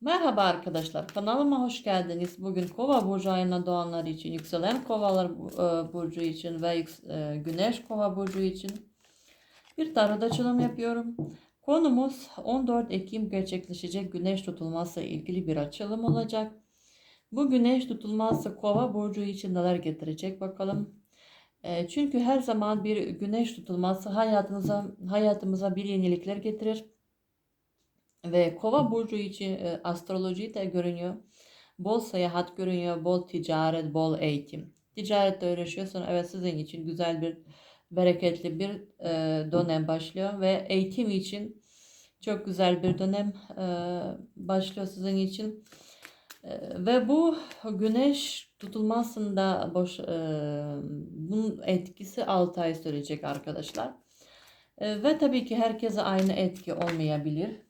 Merhaba arkadaşlar, kanalıma hoş geldiniz. Bugün Kova burcu ayına doğanlar için, yükselen Kovalar e, burcu için ve e, Güneş Kova burcu için bir tarot açılım yapıyorum. Konumuz 14 Ekim gerçekleşecek Güneş tutulması ilgili bir açılım olacak. Bu Güneş tutulması Kova burcu için neler getirecek bakalım. E, Çünkü her zaman bir Güneş tutulması hayatımıza hayatımıza bir yenilikler getirir. Ve kova burcu için e, astroloji de görünüyor. Bol seyahat görünüyor, bol ticaret, bol eğitim. Ticarette uğraşıyorsan evet sizin için güzel bir, bereketli bir e, dönem başlıyor. Ve eğitim için çok güzel bir dönem e, başlıyor sizin için. E, ve bu güneş tutulmasında boş, e, bunun etkisi 6 ay sürecek arkadaşlar. E, ve tabii ki herkese aynı etki olmayabilir.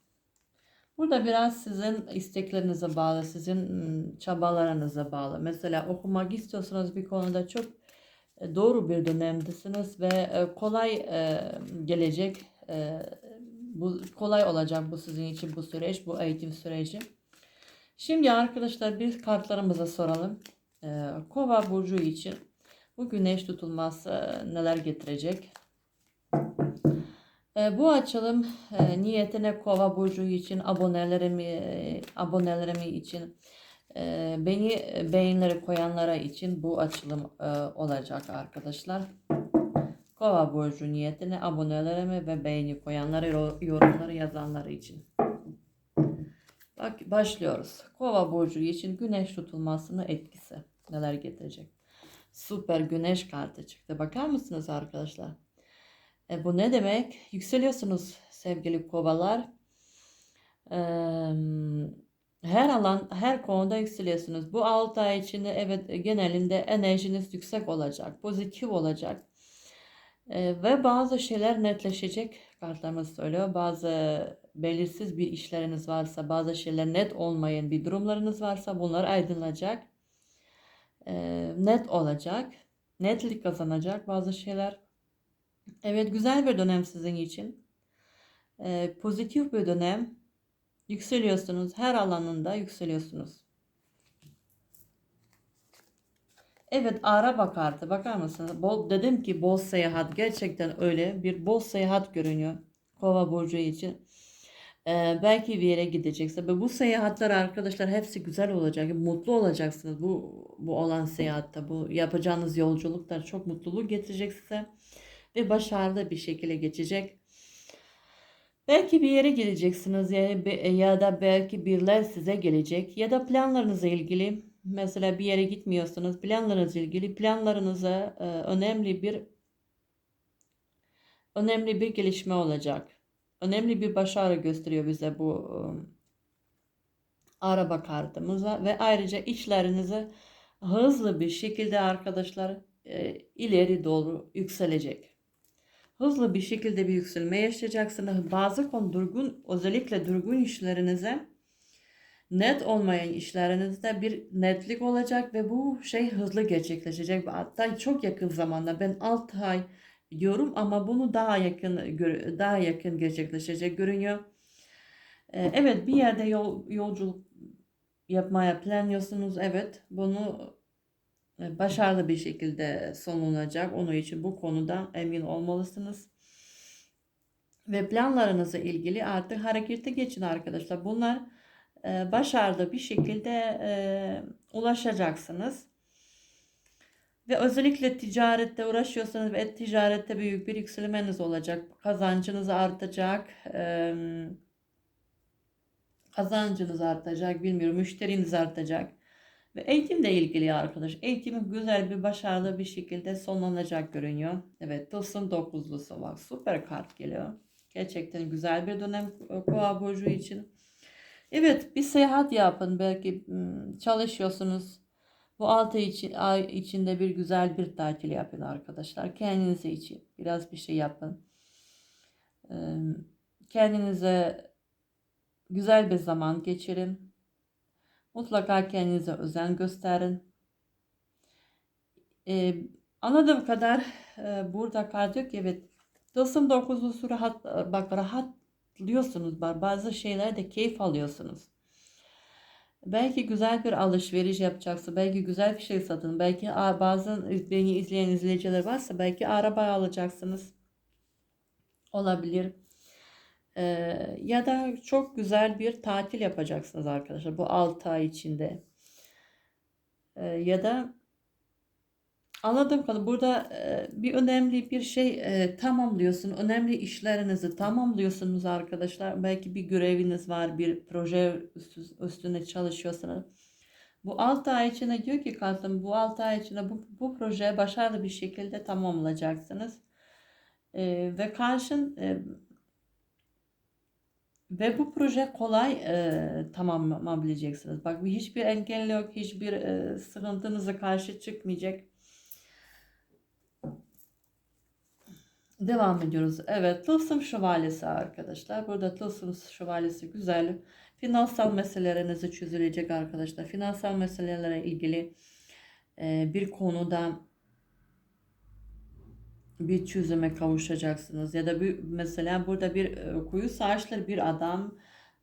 Burada biraz sizin isteklerinize bağlı, sizin ım, çabalarınıza bağlı. Mesela okumak istiyorsanız bir konuda çok e, doğru bir dönemdesiniz ve e, kolay e, gelecek. Bu kolay olacak bu sizin için bu süreç, bu eğitim süreci. Şimdi arkadaşlar bir kartlarımıza soralım. Kova burcu için bu güneş tutulması neler getirecek? E, bu açılım e, niyetine Kova burcu için abonelerimi e, abonelerimi için e, beni beğenileri koyanlara için bu açılım olacak arkadaşlar. Kova burcu niyetine abonelerime ve beğeni koyanlara ro- yorumları yazanları için. Bak başlıyoruz. Kova burcu için güneş tutulmasının etkisi neler getirecek? Süper güneş kartı çıktı. Bakar mısınız arkadaşlar? E, bu ne demek? Yükseliyorsunuz sevgili kovalar. E, her alan, her konuda yükseliyorsunuz. Bu 6 ay içinde evet genelinde enerjiniz yüksek olacak, pozitif olacak. E, ve bazı şeyler netleşecek. Kartlarımız söylüyor. Bazı belirsiz bir işleriniz varsa, bazı şeyler net olmayan bir durumlarınız varsa bunlar aydınlanacak. E, net olacak. Netlik kazanacak bazı şeyler. Evet güzel bir dönem sizin için. Ee, pozitif bir dönem. Yükseliyorsunuz. Her alanında yükseliyorsunuz. Evet araba kartı bakar mısınız? Bol, dedim ki bol seyahat gerçekten öyle bir bol seyahat görünüyor. Kova burcu için. Ee, belki bir yere gidecekse ve bu seyahatler arkadaşlar hepsi güzel olacak. Mutlu olacaksınız bu bu olan seyahatte. Bu yapacağınız yolculuklar çok mutluluk getirecek size ve başarılı bir şekilde geçecek. Belki bir yere gideceksiniz ya, ya da belki biriler size gelecek ya da planlarınızla ilgili mesela bir yere gitmiyorsunuz planlarınızla ilgili planlarınıza e, önemli bir önemli bir gelişme olacak. Önemli bir başarı gösteriyor bize bu e, araba kartımıza ve ayrıca işlerinizi hızlı bir şekilde arkadaşlar e, ileri doğru yükselecek hızlı bir şekilde bir yükselme yaşayacaksınız. Bazı konu durgun, özellikle durgun işlerinize net olmayan işlerinizde bir netlik olacak ve bu şey hızlı gerçekleşecek. Hatta çok yakın zamanda ben 6 ay diyorum ama bunu daha yakın daha yakın gerçekleşecek görünüyor. Ee, Evet bir yerde yol, yolculuk yapmaya planlıyorsunuz. Evet bunu başarılı bir şekilde sonlanacak. Onun için bu konuda emin olmalısınız. Ve planlarınızla ilgili artık harekete geçin arkadaşlar. Bunlar e, başarılı bir şekilde e, ulaşacaksınız. Ve özellikle ticarette uğraşıyorsanız ve ticarette büyük bir yükselmeniz olacak. Kazancınız artacak. Kazancınız artacak. Bilmiyorum müşteriniz artacak. Ve eğitimle ilgili arkadaş. Eğitimin güzel bir başarılı bir şekilde sonlanacak görünüyor. Evet tılsım dokuzlusu var. Süper kart geliyor. Gerçekten güzel bir dönem Kova burcu için. Evet bir seyahat yapın. Belki çalışıyorsunuz. Bu 6 için, ay içinde bir güzel bir tatil yapın arkadaşlar. Kendinize için biraz bir şey yapın. Kendinize güzel bir zaman geçirin. Mutlaka kendinize özen gösterin. Ee, anladığım kadar e, burada ki evet Tılsım 9'lusu rahat bak rahatlıyorsunuz. Bazı şeylerde keyif alıyorsunuz. Belki güzel bir alışveriş yapacaksın. Belki güzel bir şey satın. Belki bazı beni izleyen izleyiciler varsa belki araba alacaksınız. Olabilir. Ya da çok güzel bir tatil yapacaksınız arkadaşlar bu 6 ay içinde. Ya da anladığım kadarıyla burada bir önemli bir şey tamamlıyorsun. Önemli işlerinizi tamamlıyorsunuz arkadaşlar. Belki bir göreviniz var, bir proje üstü- üstüne çalışıyorsunuz. Bu 6 ay içinde diyor ki kartım bu 6 ay içinde bu, bu projeyi başarılı bir şekilde tamamlayacaksınız. Ee, ve karşın e, ve bu proje kolay e, tamamlayabileceksiniz. Bak bir hiçbir engel yok, hiçbir e, sıkıntınıza karşı çıkmayacak. Devam ediyoruz. Evet, Tılsım Şövalyesi arkadaşlar. Burada Tılsım Şövalyesi güzel. Finansal meselelerinizi çözülecek arkadaşlar. Finansal meselelere ilgili e, bir konuda bir çözüme kavuşacaksınız. Ya da bir, mesela burada bir e, kuyu sağışlı bir adam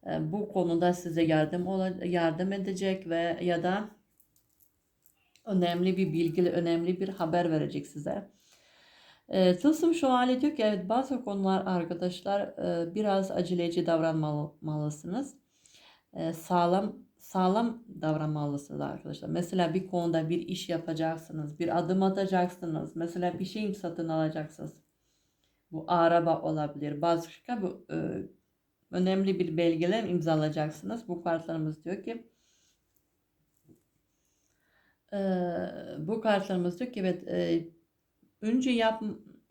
e, bu konuda size yardım yardım edecek ve ya da önemli bir bilgi, önemli bir haber verecek size. E, Tılsım Şövalye diyor ki evet bazı konular arkadaşlar e, biraz aceleci davranmalısınız. E, sağlam sağlam davranmalısınız arkadaşlar. Mesela bir konuda bir iş yapacaksınız, bir adım atacaksınız. Mesela bir şey satın alacaksınız. Bu araba olabilir. Başka bu e, önemli bir belgeler imzalayacaksınız. Bu kartlarımız diyor ki e, bu kartlarımız diyor ki evet e, önce yap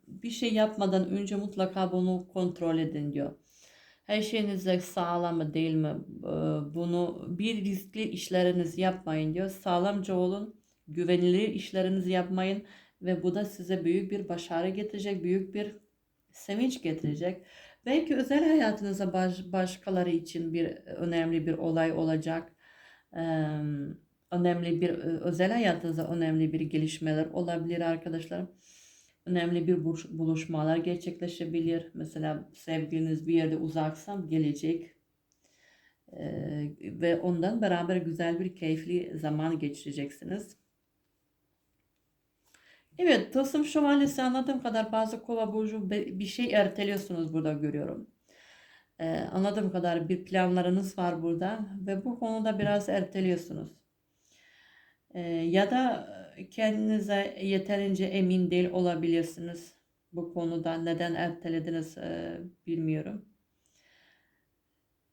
bir şey yapmadan önce mutlaka bunu kontrol edin diyor. Her şeyinizde sağlam mı değil mi? Ee, Bunu bir riskli işlerinizi yapmayın diyor. Sağlamca olun. Güvenilir işlerinizi yapmayın. Ve bu da size büyük bir başarı getirecek. Büyük bir sevinç getirecek. Belki özel hayatınızda baş, başkaları için bir önemli bir olay olacak. Önemli bir özel hayatınızda önemli bir gelişmeler olabilir arkadaşlarım önemli bir buluş- buluşmalar gerçekleşebilir. Mesela sevgiliniz bir yerde uzaksa gelecek Ee, ve ondan beraber güzel bir keyifli zaman geçireceksiniz. Evet, Tılsım Şövalyesi anladığım kadar bazı kova burcu bir şey erteliyorsunuz burada görüyorum. Ee, anladığım kadar bir planlarınız var burada ve bu konuda biraz erteliyorsunuz. Ee, ya da kendinize yeterince emin değil olabilirsiniz bu konuda. Neden ertelediniz e, bilmiyorum.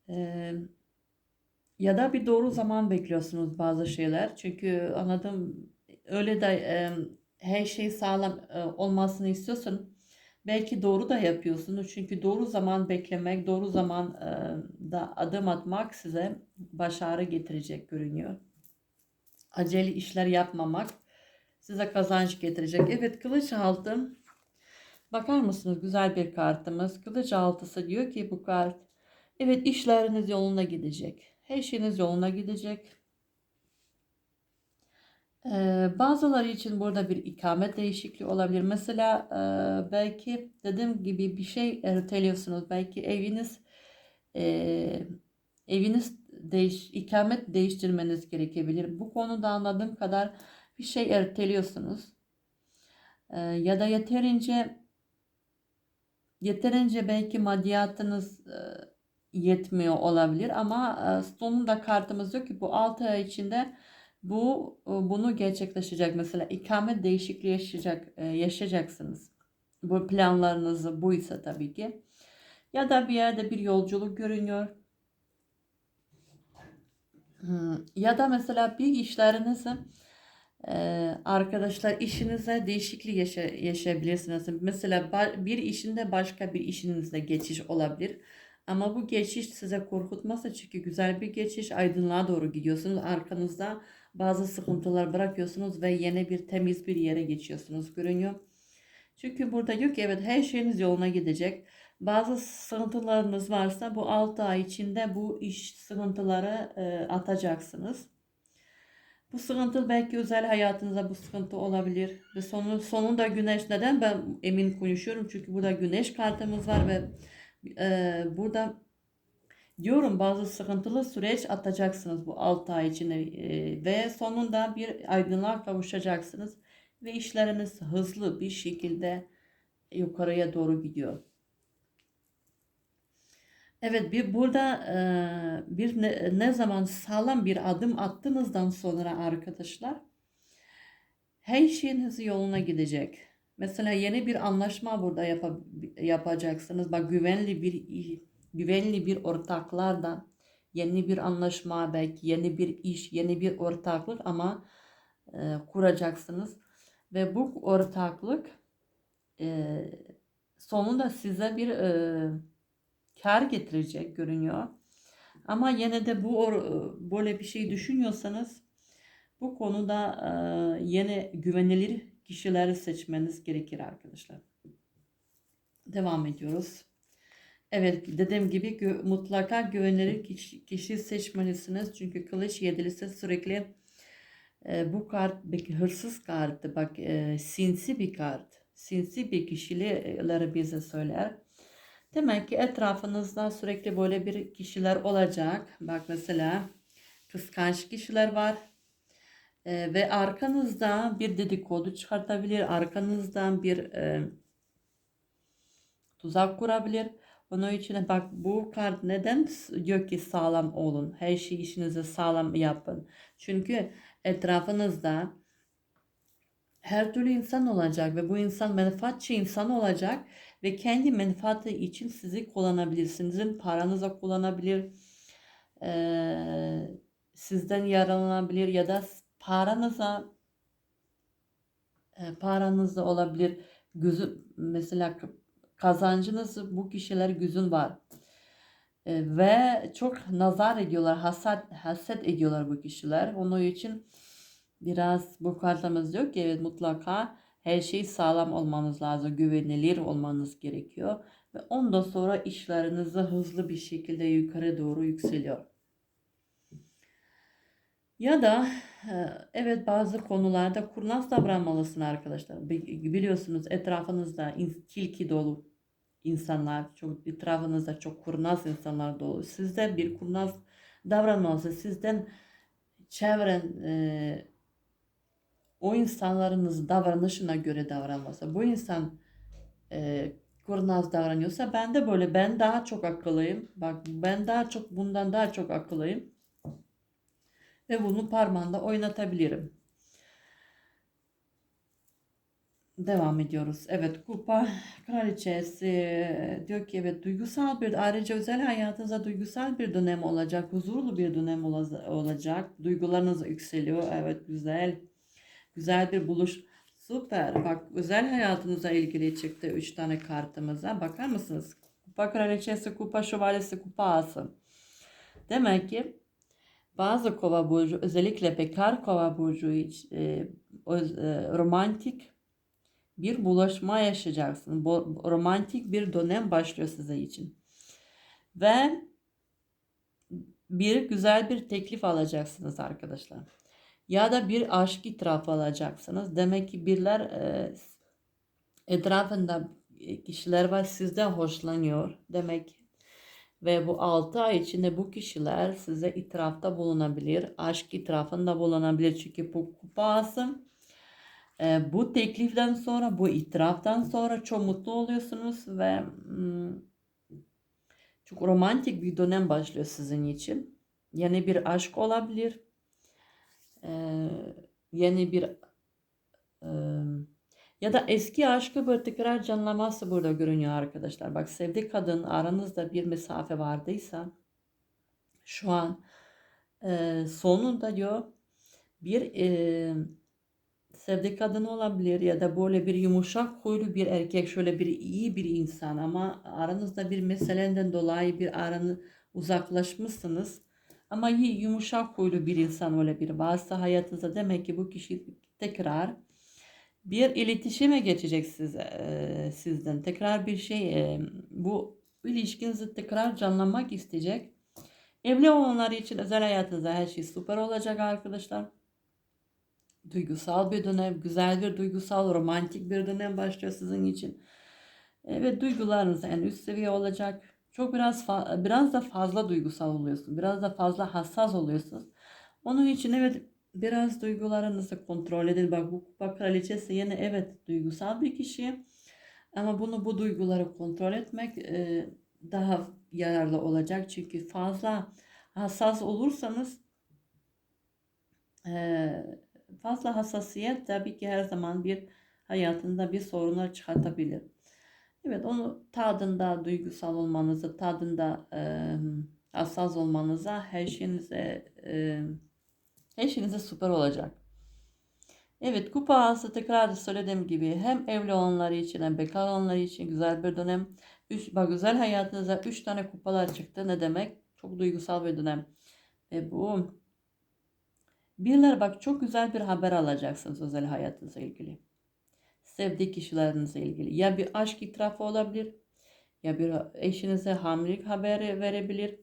Ee, ya da bir doğru zaman bekliyorsunuz bazı şeyler. Çünkü anladım öyle de e, her şey sağlam e, olmasını istiyorsun. Belki doğru da yapıyorsunuz. Çünkü doğru zaman beklemek, doğru zaman e, da adım atmak size başarı getirecek görünüyor acele işler yapmamak size kazanç getirecek. Evet kılıç altı. Bakar mısınız güzel bir kartımız. Kılıç altısı diyor ki bu kart. Evet işleriniz yoluna gidecek. Her şeyiniz yoluna gidecek. Ee, bazıları için burada bir ikamet değişikliği olabilir. Mesela e, belki dediğim gibi bir şey erteliyorsunuz. Belki eviniz e, eviniz değiş, ikamet değiştirmeniz gerekebilir. Bu konuda anladığım kadar bir şey erteliyorsunuz. Ee, ya da yeterince yeterince belki maddiyatınız e, yetmiyor olabilir ama e, sonunda kartımız diyor ki bu 6 ay içinde bu e, bunu gerçekleşecek. Mesela ikamet değişikliği yaşayacak e, yaşayacaksınız. Bu planlarınız buysa tabii ki. Ya da bir yerde bir yolculuk görünüyor. Hmm, Ya da mesela bir işlerinizi arkadaşlar işinize değişiklik yaşa yaşayabilirsiniz. Mesela bir işinde başka bir işinizde geçiş olabilir. Ama bu geçiş size korkutmazsa çünkü güzel bir geçiş aydınlığa doğru gidiyorsunuz. Arkanızda bazı sıkıntılar bırakıyorsunuz ve yeni bir temiz bir yere geçiyorsunuz görünüyor. Çünkü burada diyor ki evet her şeyiniz yoluna gidecek. Bazı sıkıntılarınız varsa bu 6 ay içinde bu iş sıkıntıları e, atacaksınız. Bu sıkıntı belki özel hayatınızda bu sıkıntı olabilir. Ve sonu, sonunda güneş neden ben emin konuşuyorum? Çünkü burada güneş kartımız var ve e, burada Diyorum bazı sıkıntılı süreç atacaksınız bu 6 ay içinde e, ve sonunda bir aydınlığa kavuşacaksınız ve işleriniz hızlı bir şekilde yukarıya doğru gidiyor. Evet bir burada bir ne, ne zaman sağlam bir adım attığınızdan sonra arkadaşlar her şeyiniz yoluna gidecek. Mesela yeni bir anlaşma burada yapa- yapacaksınız. Bak güvenli bir güvenli bir ortaklardan yeni bir anlaşma belki yeni bir iş, yeni bir ortaklık ama e, kuracaksınız ve bu ortaklık e, sonunda size bir e, kar getirecek görünüyor. Ama yine de bu or- böyle bir şey düşünüyorsanız bu konuda e, yine güvenilir kişileri seçmeniz gerekir arkadaşlar. Devam ediyoruz. Evet dediğim gibi gü- mutlaka güvenilir kişi, kişi seçmelisiniz. Çünkü kılıç yedilisi sürekli e, bu kart bir hırsız kartı. Bak e, sinsi bir kart. Sinsi bir kişileri bize söyler. Demek ki etrafınızda sürekli böyle bir kişiler olacak. Bak mesela kıskanç kişiler var. E, ve arkanızda bir dedikodu çıkartabilir. Arkanızdan bir e, tuzak kurabilir. Onun için bak bu kart neden diyor ki sağlam olun. Her şey işinizi sağlam yapın. Çünkü etrafınızda her türlü insan olacak ve bu insan menfaatçi insan olacak ve kendi menfaati için sizi kullanabilir. Sizin paranıza kullanabilir. Ee, sizden yararlanabilir ya da paranıza e, paranızda olabilir. Gözü mesela kazancınız bu kişiler gözün var. E, ve çok nazar ediyorlar, hasat, haset ediyorlar bu kişiler. Onun için biraz bu kartımız diyor ki evet mutlaka her şey sağlam olmanız lazım, güvenilir olmanız gerekiyor. Ve ondan sonra işleriniz hızlı bir şekilde yukarı doğru yükseliyor. Ya da e, evet bazı konularda kurnaz davranmalısın arkadaşlar. Bi- Biliyorsunuz etrafınızda tilki dolu insanlar, çok etrafınızda çok kurnaz insanlar dolu. Sizde bir kurnaz davranmalısın. Sizden çevren e, o insanlarınız davranışına göre davranması. Bu insan e, kurnaz davranıyorsa ben de böyle ben daha çok akıllıyım. Bak ben daha çok bundan daha çok akıllıyım. Ve bunu parmağında oynatabilirim. Devam ediyoruz. Evet kupa kraliçesi diyor ki evet duygusal bir ayrıca özel hayatınızda duygusal bir dönem olacak. Huzurlu bir dönem ola- olacak. Duygularınız yükseliyor. Evet güzel. Güzel bir buluş. Süper. Bak özel hayatınıza ilgili çıktı 3 tane kartımıza. Bakar mısınız? Kupa kraliçesi, kupa şövalyesi, kupa ası. Demek ki bazı kova burcu özellikle bekar kova burcu için e, öz- e, romantik bir bulaşma yaşayacaksınız. Bu, romantik bir dönem başlıyor size için. Ve bir güzel bir teklif alacaksınız arkadaşlar. Ya da bir aşk itirafı alacaksınız. Demek ki birler e, etrafında kişiler var sizden hoşlanıyor. Demek ve bu 6 ay içinde bu kişiler size itirafta bulunabilir. Aşk itirafında bulunabilir. Çünkü bu kupası e, bu tekliften sonra, bu itiraftan sonra çok mutlu oluyorsunuz ve hmm, çok romantik bir dönem başlıyor sizin için. Yeni bir aşk olabilir. Yeni bir e, ya da eski aşkı bir tekrar canlaması burada görünüyor arkadaşlar. Bak sevdiği kadın aranızda bir mesafe vardıysa şu an e, sonunda diyor bir e, sevdiği kadın olabilir ya da böyle bir yumuşak huylu bir erkek şöyle bir iyi bir insan ama aranızda bir meselenden dolayı bir aranı uzaklaşmışsınız ama iyi yumuşak huylu bir insan bir varsa hayatınızda demek ki bu kişi tekrar bir iletişime geçecek size, e, sizden. Tekrar bir şey e, bu ilişkinizi tekrar canlanmak isteyecek. Evli olanlar için özel hayatınızda her şey süper olacak arkadaşlar. Duygusal bir dönem, güzel bir duygusal, romantik bir dönem başlıyor sizin için. Ve duygularınız en üst seviye olacak. Çok biraz biraz da fazla duygusal oluyorsun. Biraz da fazla hassas oluyorsunuz. Onun için evet biraz duygularınızı kontrol edin. Bak bu kupa kraliçesi yine evet duygusal bir kişi. Ama bunu bu duyguları kontrol etmek e, daha yararlı olacak. Çünkü fazla hassas olursanız e, fazla hassasiyet tabii ki her zaman bir hayatında bir sorunlar çıkartabilir. Evet onu tadında duygusal olmanızı, tadında e, hassas olmanıza her şeyinize e, her şeyinize süper olacak. Evet kupa ağası tekrar söylediğim gibi hem evli olanlar için hem bekar olanlar için güzel bir dönem. Üç, bak güzel hayatınıza 3 tane kupalar çıktı. Ne demek? Çok duygusal bir dönem. Ve bu birler bak çok güzel bir haber alacaksınız özel hayatınızla ilgili. Sevdiği kişilerinizle ilgili. Ya bir aşk itirafı olabilir. Ya bir eşinize hamilelik haberi verebilir.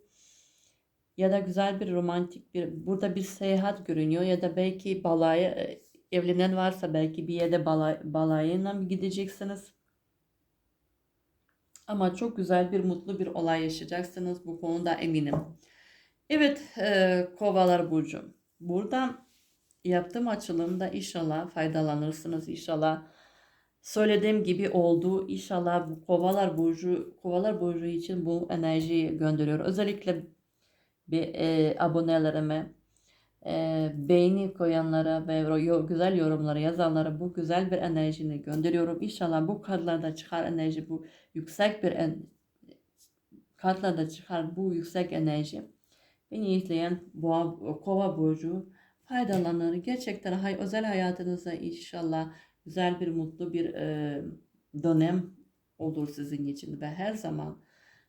Ya da güzel bir romantik bir burada bir seyahat görünüyor ya da belki balaya e, evlenen varsa belki bir yere balay, balayına mı gideceksiniz? Ama çok güzel bir mutlu bir olay yaşayacaksınız bu konuda eminim. Evet e, kovalar burcu. Burada yaptığım açılımda inşallah faydalanırsınız. İnşallah söylediğim gibi oldu. İnşallah bu kovalar burcu kovalar burcu için bu enerjiyi gönderiyor. Özellikle bir e, abonelerime e, beğeni koyanlara ve güzel yorumları yazanlara bu güzel bir enerjini gönderiyorum. İnşallah bu kartlarda çıkar enerji bu yüksek bir en, kartlarda çıkar bu yüksek enerji. Beni izleyen boğa, kova burcu faydalanır. Gerçekten hay, özel hayatınızda inşallah güzel bir mutlu bir e, dönem olur sizin için ve her zaman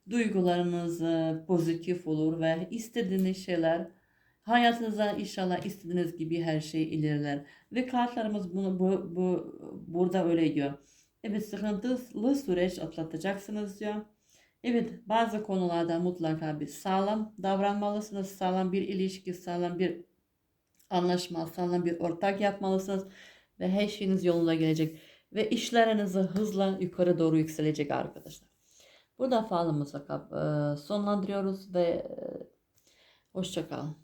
duygularınız e, pozitif olur ve istediğiniz şeyler hayatınızda inşallah istediğiniz gibi her şey ilerler. Ve kartlarımız bunu bu, bu burada öyle diyor. Evet sıkıntılı süreç atlatacaksınız diyor. Evet bazı konularda mutlaka bir sağlam davranmalısınız. Sağlam bir ilişki, sağlam bir anlaşma, sağlam bir ortak yapmalısınız. Ve her şeyiniz yoluna gelecek. Ve işlerinizi hızla yukarı doğru yükselecek arkadaşlar. Burada falımızı sonlandırıyoruz ve hoşçakalın.